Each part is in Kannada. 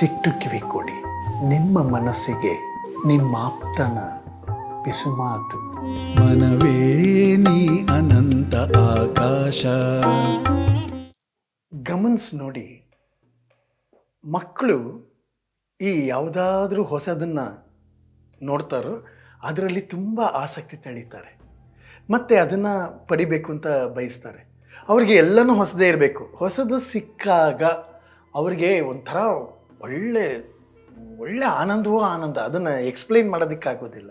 ಮನಸ್ಸಿಟ್ಟು ಕಿವಿ ಕೊಡಿ. ನಿಮ್ಮ ಮನಸ್ಸಿಗೆ ನಿಮ್ಮ ಆಪ್ತನ ಪಿಸುಮಾತು ಮನವೇ ನೀ ಅನಂತ ಆಕಾಶ. ಗಮನಿಸಿ ನೋಡಿ. ಮಕ್ಕಳು ಈ ಯಾವುದಾದ್ರೂ ಹೊಸದನ್ನು ನೋಡ್ತಾರೋ ಅದರಲ್ಲಿ ತುಂಬ ಆಸಕ್ತಿ ತಳೀತಾರೆ ಮತ್ತು ಅದನ್ನು ಪಡಿಬೇಕು ಅಂತ ಬಯಸ್ತಾರೆ. ಅವ್ರಿಗೆ ಎಲ್ಲನೂ ಹೊಸದೇ ಇರಬೇಕು. ಹೊಸದು ಸಿಕ್ಕಾಗ ಅವ್ರಿಗೆ ಒಂಥರ ಒಳ್ಳೆ ಒಳ್ಳೆ ಆನಂದವೋ ಆನಂದ. ಅದನ್ನು ಎಕ್ಸ್ಪ್ಲೈನ್ ಮಾಡೋದಕ್ಕಾಗೋದಿಲ್ಲ.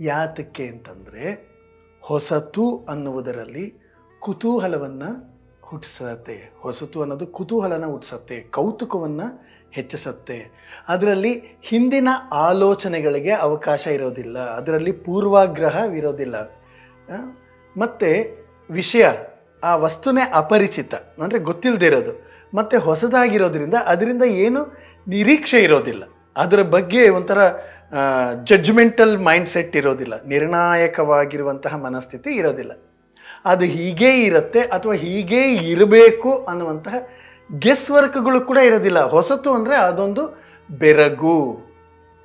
ಯಾತಕ್ಕೆ ಅಂತಂದರೆ, ಹೊಸತು ಅನ್ನುವುದರಲ್ಲಿ ಕುತೂಹಲವನ್ನು ಹುಟ್ಟಿಸತ್ತೆ. ಹೊಸತು ಅನ್ನೋದು ಕುತೂಹಲನ ಹುಟ್ಟಿಸತ್ತೆ, ಕೌತುಕವನ್ನು ಹೆಚ್ಚಿಸತ್ತೆ. ಅದರಲ್ಲಿ ಹಿಂದಿನ ಆಲೋಚನೆಗಳಿಗೆ ಅವಕಾಶ ಇರೋದಿಲ್ಲ. ಅದರಲ್ಲಿ ಪೂರ್ವಾಗ್ರಹವಿರೋದಿಲ್ಲ ಮತ್ತು ವಿಷಯ, ಆ ವಸ್ತುನೇ ಅಪರಿಚಿತ. ಅಂದರೆ ಗೊತ್ತಿಲ್ಲದೆ ಇರೋದು ಮತ್ತು ಹೊಸದಾಗಿರೋದ್ರಿಂದ ಅದರಿಂದ ಏನು ನಿರೀಕ್ಷೆ ಇರೋದಿಲ್ಲ. ಅದರ ಬಗ್ಗೆ ಒಂಥರ ಜಡ್ಜ್ಮೆಂಟಲ್ ಮೈಂಡ್ ಸೆಟ್ ಇರೋದಿಲ್ಲ. ನಿರ್ಣಾಯಕವಾಗಿರುವಂತಹ ಮನಸ್ಥಿತಿ ಇರೋದಿಲ್ಲ. ಅದು ಹೀಗೇ ಇರುತ್ತೆ ಅಥವಾ ಹೀಗೇ ಇರಬೇಕು ಅನ್ನುವಂತಹ ಗೆಸ್ ವರ್ಕ್ಗಳು ಕೂಡ ಇರೋದಿಲ್ಲ. ಹೊಸತು ಅಂದರೆ ಅದೊಂದು ಬೆರಗು,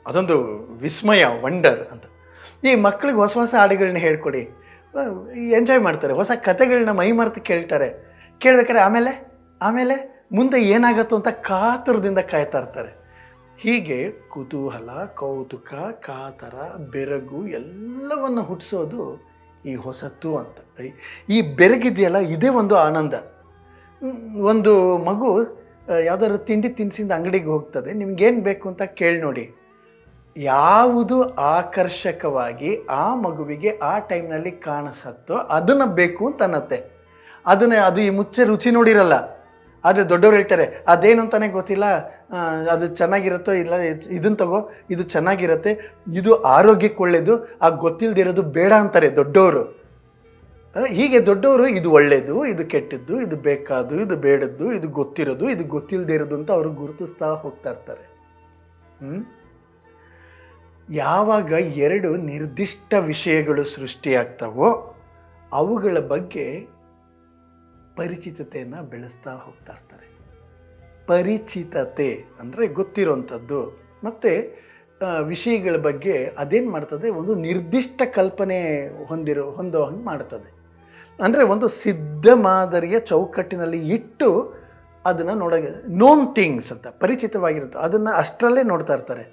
ಅದೊಂದು ವಿಸ್ಮಯ ವಂಡರ್ ಅಂತ. ಈ ಮಕ್ಕಳಿಗೆ ಹೊಸ ಹೊಸ ಹಾಡುಗಳನ್ನ ಹೇಳ್ಕೊಡಿ. ಎಂಜಾಯ್ ಮಾಡ್ತಾರೆ. ಹೊಸ ಕಥೆಗಳನ್ನ ಮೈ ಮರೆತು ಕೇಳ್ತಾರೆ. ಕೇಳ್ಬೇಕಾದ್ರೆ ಆಮೇಲೆ ಆಮೇಲೆ? ಮುಂದೆ ಏನಾಗತ್ತೋ ಅಂತ ಕಾತರದಿಂದ ಕಾಯ್ತಾ ಇರ್ತಾರೆ. ಹೀಗೆ ಕುತೂಹಲ, ಕೌತುಕ, ಕಾತರ, ಬೆರಗು ಎಲ್ಲವನ್ನು ಹುಟ್ಟಿಸೋದು ಈ ಹೊಸತು ಅಂತ. ಈ- ಬೆರಗಿದೆಯಲ್ಲ, ಇದೇ ಒಂದು ಆನಂದ. ಒಂದು ಮಗು ಯಾವ್ದಾದ್ರು ತಿಂಡಿ ತಿನಿಸಿಂದ ಅಂಗಡಿಗೆ ಹೋಗ್ತದೆ, ನಿಮ್ಗೇನು ಬೇಕು ಅಂತ ಕೇಳಿ ನೋಡಿ. ಯಾವುದು ಆಕರ್ಷಕವಾಗಿ ಆ ಮಗುವಿಗೆ ಆ ಟೈಮ್ನಲ್ಲಿ ಕಾಣಿಸತ್ತೋ ಅದನ್ನು ಬೇಕು ಅಂತ ಅನ್ನತ್ತೆ. ಅದನ್ನ, ಅದು ಈ ಮುಚ್ಚೆ ರುಚಿ ನೋಡಿರಲ್ಲ. ಆದರೆ ದೊಡ್ಡವ್ರು ಹೇಳ್ತಾರೆ, ಅದೇನು ಅಂತಾನೆ ಗೊತ್ತಿಲ್ಲ. ಅದು ಚೆನ್ನಾಗಿರುತ್ತೋ ಇಲ್ಲ ಇದನ್ನು ತಗೋ, ಇದು ಚೆನ್ನಾಗಿರುತ್ತೆ. ಇದು ಆರೋಗ್ಯಕ್ಕೆ ಒಳ್ಳೆಯದು ಆ ಗೊತ್ತಿಲ್ಲದಿರೋದು ಬೇಡ ಅಂತಾರೆ ದೊಡ್ಡವರು. ಹೀಗೆ ದೊಡ್ಡವರು, ಇದು ಒಳ್ಳೆಯದು ಇದು ಕೆಟ್ಟದ್ದು, ಇದು ಬೇಕಾದ್ದು, ಇದು ಬೇಡದ್ದು, ಇದು ಗೊತ್ತಿರೋದು, ಇದು ಗೊತ್ತಿಲ್ಲದೆ ಇರೋದು ಅಂತ ಅವರು ಗುರುತಿಸ್ತಾ ಹೋಗ್ತಾ ಇರ್ತಾರೆ? ಯಾವಾಗ ಎರಡು ನಿರ್ದಿಷ್ಟ ವಿಷಯಗಳು ಸೃಷ್ಟಿಯಾಗ್ತವೋ, ಅವುಗಳ ಬಗ್ಗೆ ಪರಿಚಿತತೆಯನ್ನು ಬೆಳೆಸ್ತಾ ಹೋಗ್ತಾ ಇರ್ತಾರೆ. ಪರಿಚಿತತೆ ಅಂದರೆ ಗೊತ್ತಿರೋವಂಥದ್ದು ಮತ್ತು ವಿಷಯಗಳ ಬಗ್ಗೆ ಅದೇನು ಮಾಡ್ತದೆ? ಒಂದು ನಿರ್ದಿಷ್ಟ ಕಲ್ಪನೆ ಹೊಂದಿರೋ, ಹೊಂದೋ ಹಂಗೆ ಮಾಡ್ತದೆ. ಅಂದರೆ ಒಂದು ಸಿದ್ಧ ಮಾದರಿಯ ಚೌಕಟ್ಟಿನಲ್ಲಿ ಇಟ್ಟು ಅದನ್ನು ನೋಡ ನೋನ್ ಥಿಂಗ್ಸ್ ಅಂತ, ಪರಿಚಿತವಾಗಿರುತ್ತೆ. ಅದನ್ನು ಅಷ್ಟರಲ್ಲೇ ನೋಡ್ತಾ ಇರ್ತಾರೆ.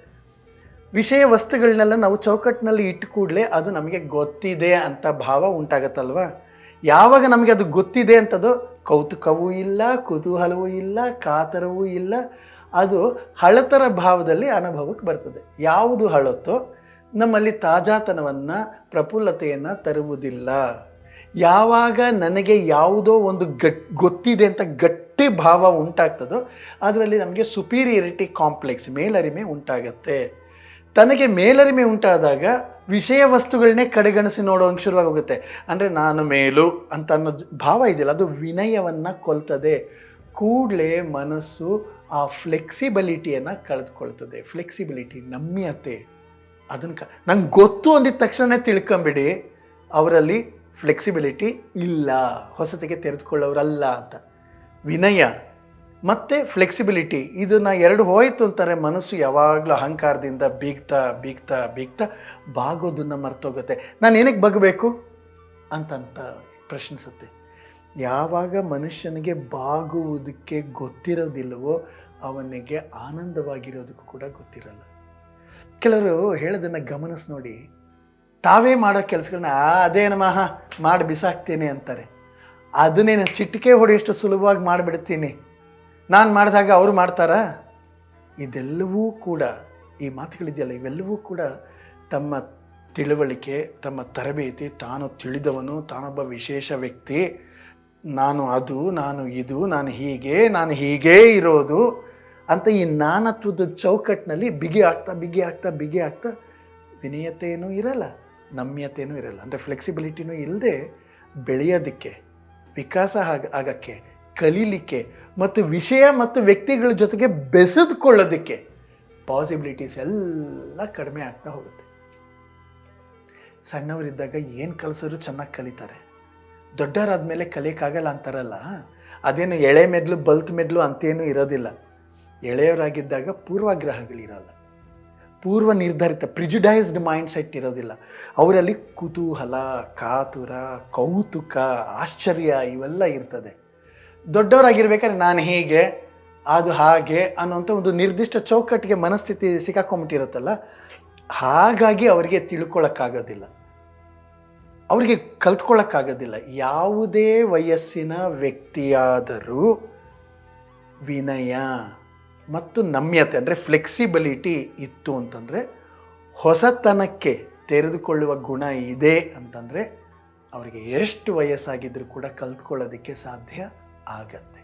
ವಿಷಯ ವಸ್ತುಗಳನ್ನೆಲ್ಲ ನಾವು ಚೌಕಟ್ಟಿನಲ್ಲಿ ಇಟ್ಟು ಕೂಡಲೇ ಅದು ನಮಗೆ ಗೊತ್ತಿದೆ ಅಂತ ಭಾವ ಉಂಟಾಗತ್ತಲ್ವ? ಯಾವಾಗ ನಮಗೆ ಅದು ಗೊತ್ತಿದೆ ಅಂತದು ಕೌತುಕವೂ ಇಲ್ಲ, ಕುತೂಹಲವೂ ಇಲ್ಲ, ಕಾತರವೂ ಇಲ್ಲ. ಅದು ಹಳತರ ಭಾವದಲ್ಲಿ ಅನುಭವಕ್ಕೆ ಬರ್ತದೆ. ಯಾವುದು ಹಳತ್ತೋ ನಮ್ಮಲ್ಲಿ ತಾಜಾತನವನ್ನು, ಪ್ರಫುಲ್ಲತೆಯನ್ನು ತರುವುದಿಲ್ಲ. ಯಾವಾಗ ನನಗೆ ಯಾವುದೋ ಒಂದು ಗಟ್, ಗೊತ್ತಿದೆ ಅಂತ ಗಟ್ಟಿ ಭಾವ ಉಂಟಾಗ್ತದೋ, ಅದರಲ್ಲಿ ನಮಗೆ ಸುಪೀರಿಯರಿಟಿ ಕಾಂಪ್ಲೆಕ್ಸ್ ಮೇಲರಿಮೆ ಉಂಟಾಗತ್ತೆ. ತನಗೆ ಮೇಲರಿಮೆ ಉಂಟಾದಾಗ ವಿಷಯ ವಸ್ತುಗಳನ್ನೇ ಕಡೆಗಣಿಸಿ ನೋಡೋಂಗೆ ಶುರುವಾಗಿ ಹೋಗುತ್ತೆ ಅಂದರೆ ನಾನು ಮೇಲು ಅಂತ ಅನ್ನೋ ಭಾವ ಇದೆಯಲ್ಲ, ಅದು ವಿನಯವನ್ನು ಕೊಲ್ತದೆ. ಕೂಡಲೇ ಮನಸ್ಸು ಆ ಫ್ಲೆಕ್ಸಿಬಿಲಿಟಿಯನ್ನು ಕಳೆದುಕೊಳ್ತದೆ. ಫ್ಲೆಕ್ಸಿಬಿಲಿಟಿ, ನಮ್ಯತೆ, ಅದನ್ನು ಕ, ನಂಗೆ ಗೊತ್ತು ಅಂದಿದ ತಕ್ಷಣ ತಿಳ್ಕೊಂಬಿಡಿ, ಅವರಲ್ಲಿ ಫ್ಲೆಕ್ಸಿಬಿಲಿಟಿ ಇಲ್ಲ, ಹೊಸತಿಗೆ ತೆರೆದುಕೊಳ್ಳೋರಲ್ಲ ಅಂತ. ವಿನಯ ಮತ್ತು ಫ್ಲೆಕ್ಸಿಬಿಲಿಟಿ ಇದನ್ನು ಎರಡು ಹೋಯಿತು ಅಂತಾರೆ ಮನಸ್ಸು ಯಾವಾಗಲೂ ಅಹಂಕಾರದಿಂದ ಬೀಗ್ತಾ ಬೀಗ್ತಾ ಬೀಗ್ತಾ ಬಾಗೋದನ್ನು ಮರ್ತೋಗುತ್ತೆ. ನಾನು ಏನಕ್ಕೆ ಬಗ್ಬೇಕು? ಅಂತಂತ ಪ್ರಶ್ನಿಸುತ್ತೆ. ಯಾವಾಗ ಮನುಷ್ಯನಿಗೆ ಬಾಗುವುದಕ್ಕೆ ಗೊತ್ತಿರೋದಿಲ್ಲವೋ ಅವನಿಗೆ ಆನಂದವಾಗಿರೋದಕ್ಕೂ ಕೂಡ ಗೊತ್ತಿರಲ್ಲ. ಕೆಲವರು ಹೇಳೋದನ್ನು ಗಮನಿಸಿ ನೋಡಿ. ತಾವೇ ಮಾಡೋ ಕೆಲಸಗಳನ್ನ ಆ, ಅದೇ ನಮಃ, ಮಾಡಿ ಬಿಸಾಕ್ತೀನಿ ಅಂತಾರೆ. ಅದನ್ನೇ ನಾನು ಚಿಟಿಕೆ ಹೊಡೆಯಷ್ಟು ಸುಲಭವಾಗಿ ಮಾಡಿಬಿಡ್ತೀನಿ. ನಾನು ಮಾಡಿದಾಗ ಅವರು ಮಾಡ್ತಾರಾ? ಇದೆಲ್ಲವೂ ಕೂಡ, ಈ ಮಾತುಗಳಿದೆಯಲ್ಲ, ಇವೆಲ್ಲವೂ ಕೂಡ ತಮ್ಮ ತಿಳುವಳಿಕೆ, ತಮ್ಮ ತರಬೇತಿ, ತಾನು ತಿಳಿದವನು, ತಾನೊಬ್ಬ ವಿಶೇಷ ವ್ಯಕ್ತಿ. ನಾನು ಅದು, ನಾನು ಇದು, ನಾನು ಹೀಗೆ, ನಾನು ಹೀಗೇ ಇರೋದು ಅಂತ ಈ ನಾನತ್ವದ ಚೌಕಟ್ಟಿನಲ್ಲಿ ಬಿಗಿ ಆಗ್ತಾ ಬಿಗಿ ಆಗ್ತಾ ಬಿಗಿ ಆಗ್ತಾ ವಿನಯತೆಯೂ ಇರಲ್ಲ ನಮ್ಯತೆಯೂ ಇರಲ್ಲ. ಅಂದರೆ ಫ್ಲೆಕ್ಸಿಬಿಲಿಟಿನೂ ಇಲ್ಲದೆ ಬೆಳೆಯೋದಕ್ಕೆ, ವಿಕಾಸ ಆಗ, ಆಗಕ್ಕೆ ಕಲೀಲಿಕ್ಕೆ ಮತ್ತು ವಿಷಯ ಮತ್ತು ವ್ಯಕ್ತಿಗಳ ಜೊತೆಗೆ ಬೆಸೆದುಕೊಳ್ಳೋದಕ್ಕೆ ಪಾಸಿಬಿಲಿಟೀಸ್ ಎಲ್ಲ ಕಡಿಮೆ ಆಗ್ತಾ ಹೋಗುತ್ತೆ. ಸಣ್ಣವರಿದ್ದಾಗ ಏನು ಕಲಿಸಿದ್ರು ಚೆನ್ನಾಗಿ ಕಲಿತಾರೆ. ದೊಡ್ಡವರಾದ್ಮೇಲೆ ಕಲಿಯೋಕ್ಕಾಗಲ್ಲ ಅಂತಾರಲ್ಲ? ಅದೇನು ಎಳೆ ಮೆದ್ಲು, ಬಲ್ಕ್ ಮೆದ್ಲು ಅಂತೇನು ಇರೋದಿಲ್ಲ. ಎಳೆಯವರಾಗಿದ್ದಾಗ ಪೂರ್ವಾಗ್ರಹಗಳಿರಲ್ಲ. ಪೂರ್ವ ನಿರ್ಧರಿತ ಪ್ರಿಜುಡೈಸ್ಡ್ ಮೈಂಡ್ ಸೆಟ್ ಇರೋದಿಲ್ಲ. ಅವರಲ್ಲಿ ಕುತೂಹಲ, ಕಾತುರ, ಕೌತುಕ, ಆಶ್ಚರ್ಯ ಇವೆಲ್ಲ ಇರ್ತದೆ. ದೊಡ್ಡವರಾಗಿರ್ಬೇಕಾದ್ರೆ ನಾನು ಹೀಗೆ, ಅದು ಹಾಗೆ ಅನ್ನೋಂಥ ಒಂದು ನಿರ್ದಿಷ್ಟ ಚೌಕಟ್ಟಿಗೆ ಮನಸ್ಥಿತಿ ಸಿಕ್ಕಾಕೊಂಬಿಟ್ಟಿರುತ್ತಲ್ಲ, ಹಾಗಾಗಿ ಅವರಿಗೆ ತಿಳ್ಕೊಳ್ಳೋಕ್ಕಾಗೋದಿಲ್ಲ. ಅವರಿಗೆ ಕಲ್ತ್ಕೊಳ್ಳೋಕ್ಕಾಗೋದಿಲ್ಲ. ಯಾವುದೇ ವಯಸ್ಸಿನ ವ್ಯಕ್ತಿಯಾದರೂ ವಿನಯ ಮತ್ತು ನಮ್ಯತೆ, ಅಂದರೆ ಫ್ಲೆಕ್ಸಿಬಿಲಿಟಿ ಇತ್ತು ಅಂತಂದರೆ, ಹೊಸತನಕ್ಕೆ ತೆರೆದುಕೊಳ್ಳುವ ಗುಣ ಇದೆ ಅಂತಂದರೆ, ಅವರಿಗೆ ಎಷ್ಟು ವಯಸ್ಸಾಗಿದ್ದರೂ ಕೂಡ ಕಲ್ತ್ಕೊಳ್ಳೋದಕ್ಕೆ ಸಾಧ್ಯ. ಆಗತ್ತೆ.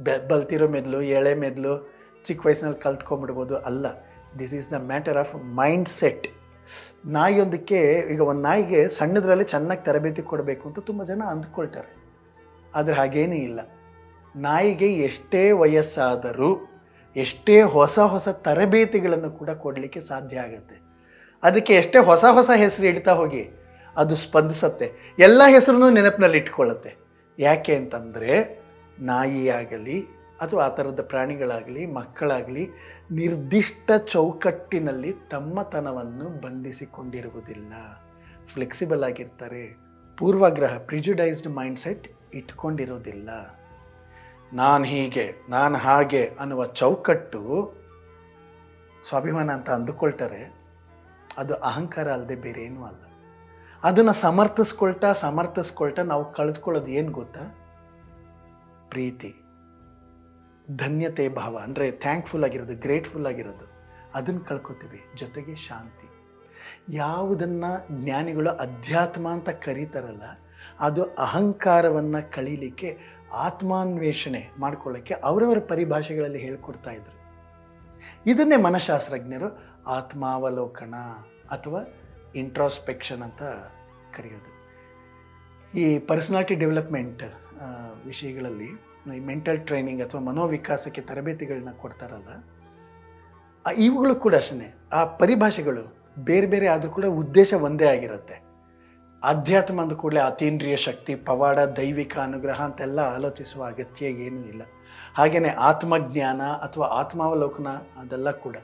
ಬೆ, ಬಲ್ತಿರೋ ಮೆದ್ಲು, ಎಳೆ ಮೆದ್ಲು, ಚಿಕ್ಕ ವಯಸ್ಸಿನಲ್ಲಿ ಕಲ್ತ್ಕೊಂಡ್ಬಿಡ್ಬೋದು ಅಲ್ಲ. This is the matter of mind set ನಾಯಿಯೊಂದಕ್ಕೆ, ಈಗ ಒಂದು ನಾಯಿಗೆ ಸಣ್ಣದರಲ್ಲಿ ಚೆನ್ನಾಗಿ ತರಬೇತಿ ಕೊಡಬೇಕು ಅಂತ ತುಂಬ ಜನ ಅಂದ್ಕೊಳ್ತಾರೆ. ಆದರೆ ಹಾಗೇನೂ ಇಲ್ಲ. ನಾಯಿಗೆ ಎಷ್ಟೇ ವಯಸ್ಸಾದರೂ, ಎಷ್ಟೇ ಹೊಸ ಹೊಸ ತರಬೇತಿಗಳನ್ನು ಕೂಡ ಕೊಡಲಿಕ್ಕೆ ಸಾಧ್ಯ ಆಗುತ್ತೆ. ಅದಕ್ಕೆ ಎಷ್ಟೇ ಹೊಸ ಹೊಸ ಹೆಸರು ಇಡ್ತಾ ಹೋಗಿ, ಅದು ಸ್ಪಂದಿಸುತ್ತೆ. ಎಲ್ಲ ಹೆಸರನ್ನು ನೆನಪಿನಲ್ಲಿ ಇಟ್ಕೊಳ್ಳುತ್ತೆ ಯಾಕೆ ಅಂತಂದರೆ ನಾಯಿಯಾಗಲಿ ಅಥವಾ ಆ ಥರದ ಪ್ರಾಣಿಗಳಾಗಲಿ, ಮಕ್ಕಳಾಗಲಿ ನಿರ್ದಿಷ್ಟ ಚೌಕಟ್ಟಿನಲ್ಲಿ ತಮ್ಮತನವನ್ನು ಬಂಧಿಸಿಕೊಂಡಿರುವುದಿಲ್ಲ. ಫ್ಲೆಕ್ಸಿಬಲ್ ಆಗಿರ್ತಾರೆ. ಪೂರ್ವಗ್ರಹ, ಪ್ರಿಜುಡೈಸ್ಡ್ ಮೈಂಡ್ಸೆಟ್ ಇಟ್ಕೊಂಡಿರೋದಿಲ್ಲ ನಾನು ಹೀಗೆ, ನಾನು ಹಾಗೆ ಅನ್ನುವ ಚೌಕಟ್ಟು ಸ್ವಾಭಿಮಾನ ಅಂತ ಅಂದುಕೊಳ್ತಾರೆ. ಅದು ಅಹಂಕಾರ ಅಲ್ಲದೆ ಬೇರೆ ಅಲ್ಲ. ಅದನ್ನು ಸಮರ್ಥಿಸ್ಕೊಳ್ತಾ ಸಮರ್ಥಿಸ್ಕೊಳ್ತಾ ನಾವು ಕಳೆದುಕೊಳ್ಳೋದು ಏನು ಗೊತ್ತಾ? ಪ್ರೀತಿ. ಧನ್ಯತೆ ಭಾವ. ಅಂದರೆ ಥ್ಯಾಂಕ್ಫುಲ್ ಆಗಿರೋದು ಗ್ರೇಟ್ಫುಲ್ ಆಗಿರೋದು. ಅದನ್ನು ಕಳ್ಕೊತೀವಿ. ಜೊತೆಗೆ ಶಾಂತಿ. ಯಾವುದನ್ನು ಜ್ಞಾನಿಗಳು ಅಧ್ಯಾತ್ಮ ಅಂತ ಕರೀತಾರಲ್ಲ, ಅದು ಅಹಂಕಾರವನ್ನು ಕಳೀಲಿಕ್ಕೆ ಆತ್ಮಾನ್ವೇಷಣೆ ಮಾಡ್ಕೊಳ್ಳೋಕ್ಕೆ ಅವರವರ ಪರಿಭಾಷೆಗಳಲ್ಲಿ ಹೇಳ್ಕೊಡ್ತಾ ಇದ್ರು. ಇದನ್ನೇ ಮನಃಶಾಸ್ತ್ರಜ್ಞರು ಆತ್ಮಾವಲೋಕನ ಅಥವಾ ಇಂಟ್ರಾಸ್ಪೆಕ್ಷನ್ ಅಂತ ಕರೆಯೋದು. ಈ ಪರ್ಸನಾಲಿಟಿ ಡೆವಲಪ್ಮೆಂಟ್ ವಿಷಯಗಳಲ್ಲಿ ಈ ಮೆಂಟಲ್ ಟ್ರೈನಿಂಗ್ ಅಥವಾ ಮನೋವಿಕಾಸಕ್ಕೆ ತರಬೇತಿಗಳನ್ನ ಕೊಡ್ತಾರಲ್ಲ ಇವುಗಳು ಕೂಡ ಅಷ್ಟೇ ಆ ಪರಿಭಾಷೆಗಳು ಬೇರೆ ಬೇರೆ ಆದರೂ ಕೂಡ ಉದ್ದೇಶ ಒಂದೇ ಆಗಿರುತ್ತೆ. ಆಧ್ಯಾತ್ಮ ಅಂದ ಕೂಡಲೇ ಅತೀಂದ್ರಿಯ ಶಕ್ತಿ, ಪವಾಡ, ದೈವಿಕ ಅನುಗ್ರಹ ಅಂತೆಲ್ಲ ಆಲೋಚಿಸುವ ಅಗತ್ಯ ಏನೂ ಇಲ್ಲ. ಹಾಗೆಯೇ ಆತ್ಮಜ್ಞಾನ ಅಥವಾ ಆತ್ಮಾವಲೋಕನ ಅದೆಲ್ಲ ಕೂಡ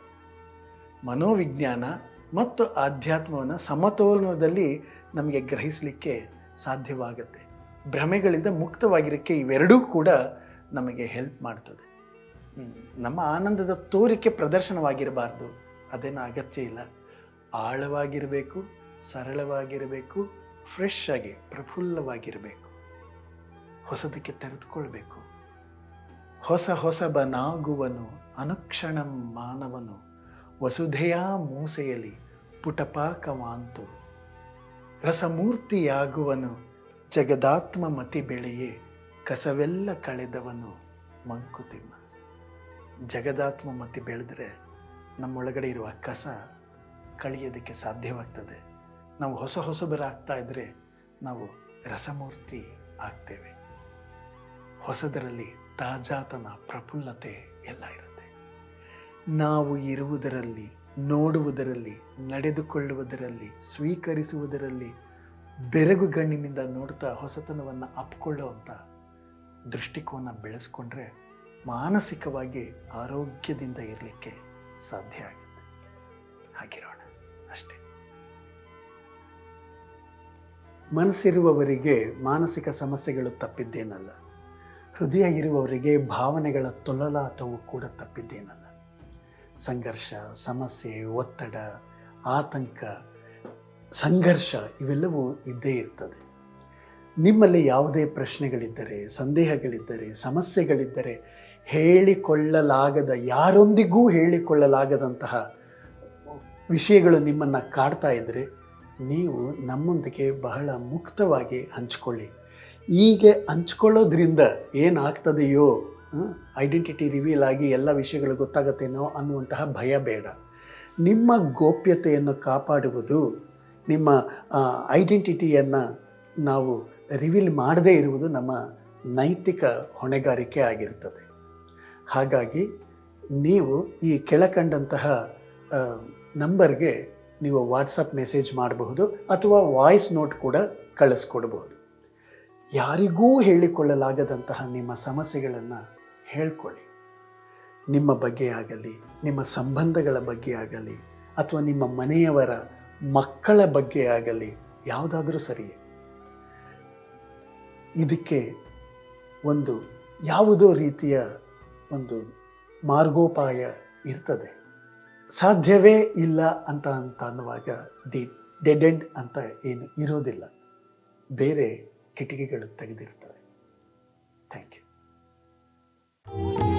ಮನೋವಿಜ್ಞಾನ ಮತ್ತು ಆಧ್ಯಾತ್ಮವನ್ನು ಸಮತೋಲನದಲ್ಲಿ ನಮಗೆ ಗ್ರಹಿಸಲಿಕ್ಕೆ ಸಾಧ್ಯವಾಗುತ್ತೆ. ಭ್ರಮೆಗಳಿಂದ ಮುಕ್ತವಾಗಿರೋಕ್ಕೆ ಇವೆರಡೂ ಕೂಡ ನಮಗೆ ಹೆಲ್ಪ್ ಮಾಡ್ತದೆ. ನಮ್ಮ ಆನಂದದ ತೋರಿಕೆ ಪ್ರದರ್ಶನವಾಗಿರಬಾರ್ದು. ಅದೇನು ಅಗತ್ಯ ಇಲ್ಲ. ಆಳವಾಗಿರಬೇಕು, ಸರಳವಾಗಿರಬೇಕು ಫ್ರೆಶ್ ಆಗಿ, ಪ್ರಫುಲ್ಲವಾಗಿರಬೇಕು. ಹೊಸದಕ್ಕೆ ತೆರೆದುಕೊಳ್ಬೇಕು. ಹೊಸ ಹೊಸಬನಾಗುವನು ಅನುಕ್ಷಣ ಮಾನವನು. ವಸುಧೆಯ ಮೂಸೆಯಲ್ಲಿ ಪುಟಪಾಕವಾಂತು ರಸಮೂರ್ತಿಯಾಗುವನು ಜಗದಾತ್ಮ ಮತಿ ಬೆಳೆಯೇ, ಕಸವೆಲ್ಲ ಕಳೆದವನು ಮಂಕುತಿಮ್ಮ. ಜಗದಾತ್ಮ ಮತಿ ಬೆಳೆದ್ರೆ ನಮ್ಮೊಳಗಡೆ ಇರುವ ಕಸ ಕಳಿಯೋದಕ್ಕೆ ಸಾಧ್ಯವಾಗ್ತದೆ. ನಾವು ಹೊಸ ಹೊಸಬರಾಗ್ತಾ ಇದ್ದರೆ ನಾವು ರಸಮೂರ್ತಿ ಆಗ್ತೇವೆ. ಹೊಸದರಲ್ಲಿ ತಾಜಾತನ ಪ್ರಫುಲ್ಲತೆ ಎಲ್ಲ ಇರುತ್ತೆ. ನಾವು ಇರುವುದರಲ್ಲಿ, ನೋಡುವುದರಲ್ಲಿ, ನಡೆದುಕೊಳ್ಳುವುದರಲ್ಲಿ, ಸ್ವೀಕರಿಸುವುದರಲ್ಲಿ ಬೆರಗುಗಣ್ಣಿನಿಂದ ನೋಡ್ತಾ ಹೊಸತನವನ್ನು ಅಪ್ಕೊಳ್ಳುವಂಥ ದೃಷ್ಟಿಕೋನ ಬೆಳೆಸ್ಕೊಂಡ್ರೆ ಮಾನಸಿಕವಾಗಿ ಆರೋಗ್ಯದಿಂದ ಇರಲಿಕ್ಕೆ ಸಾಧ್ಯ ಆಗುತ್ತೆ. ಹಾಗಿರೋಣ, ಅಷ್ಟೇ. ಮನಸ್ಸಿರುವವರಿಗೆ ಮಾನಸಿಕ ಸಮಸ್ಯೆಗಳು ತಪ್ಪಿದ್ದೇನಲ್ಲ. ಹೃದಯ ಇರುವವರಿಗೆ ಭಾವನೆಗಳ ತೊಳಲಾಟವು ಕೂಡ ತಪ್ಪಿದ್ದೇನಲ್ಲ. ಸಂಘರ್ಷ, ಸಮಸ್ಯೆ, ಒತ್ತಡ, ಆತಂಕ, ಸಂಘರ್ಷ ಇವೆಲ್ಲವೂ ಇದ್ದೇ ಇರ್ತದೆ. ನಿಮ್ಮಲ್ಲಿ ಯಾವುದೇ ಪ್ರಶ್ನೆಗಳಿದ್ದರೆ, ಸಂದೇಹಗಳಿದ್ದರೆ, ಸಮಸ್ಯೆಗಳಿದ್ದರೆ ಹೇಳಿಕೊಳ್ಳಲಾಗದ, ಯಾರೊಂದಿಗೂ ಹೇಳಿಕೊಳ್ಳಲಾಗದಂತಹ ವಿಷಯಗಳು ನಿಮ್ಮನ್ನು ಕಾಡ್ತಾ ಇದ್ದರೆ ನೀವು ನಮ್ಮೊಂದಿಗೆ ಬಹಳ ಮುಕ್ತವಾಗಿ ಹಂಚಿಕೊಳ್ಳಿ. ಹೀಗೆ ಹಂಚ್ಕೊಳ್ಳೋದ್ರಿಂದ ಏನಾಗ್ತದೆಯೋ ಐಡೆಂಟಿಟಿ ರಿವೀಲ್ ಆಗಿ ಎಲ್ಲ ವಿಷಯಗಳು ಗೊತ್ತಾಗತ್ತೇನೋ ಅನ್ನುವಂತಹ ಭಯ ಬೇಡ. ನಿಮ್ಮ ಗೋಪ್ಯತೆಯನ್ನು ಕಾಪಾಡುವುದು, ನಿಮ್ಮ ಐಡೆಂಟಿಟಿಯನ್ನು ನಾವು ರಿವೀಲ್ ಮಾಡದೇ ಇರುವುದು ನಮ್ಮ ನೈತಿಕ ಹೊಣೆಗಾರಿಕೆ ಆಗಿರುತ್ತದೆ ಹಾಗಾಗಿ ನೀವು ಈ ಕೆಳಕಂಡಂತಹ ನಂಬರ್ಗೆ ನೀವು ವಾಟ್ಸಪ್ ಮೆಸೇಜ್ ಮಾಡಬಹುದು ಅಥವಾ ವಾಯ್ಸ್ ನೋಟ್ ಕೂಡ ಕಳಿಸ್ಕೊಡ್ಬೋದು ಯಾರಿಗೂ ಹೇಳಿಕೊಳ್ಳಲಾಗದಂತಹ ನಿಮ್ಮ ಸಮಸ್ಯೆಗಳನ್ನು ಹೇಳ್ಕೊಳ್ಳಿ. ನಿಮ್ಮ ಬಗ್ಗೆ ಆಗಲಿ, ನಿಮ್ಮ ಸಂಬಂಧಗಳ ಬಗ್ಗೆ ಆಗಲಿ, ಅಥವಾ ನಿಮ್ಮ ಮನೆಯವರ ಮಕ್ಕಳ ಬಗ್ಗೆ ಆಗಲಿ, ಯಾವುದಾದ್ರೂ ಸರಿಯೇ. ಇದಕ್ಕೆ ಒಂದು ಯಾವುದೋ ರೀತಿಯ ಒಂದು ಮಾರ್ಗೋಪಾಯ ಇರ್ತದೆ. ಸಾಧ್ಯವೇ ಇಲ್ಲ ಅಂತ ಅಂತ ಅನ್ನುವಾಗ ದಿ ಡೆಡೆಂಡ್ ಅಂತ ಏನು ಇರೋದಿಲ್ಲ. ಬೇರೆ ಕಿಟಕಿಗಳು ತೆಗೆದಿರ್ತವೆ Thank you.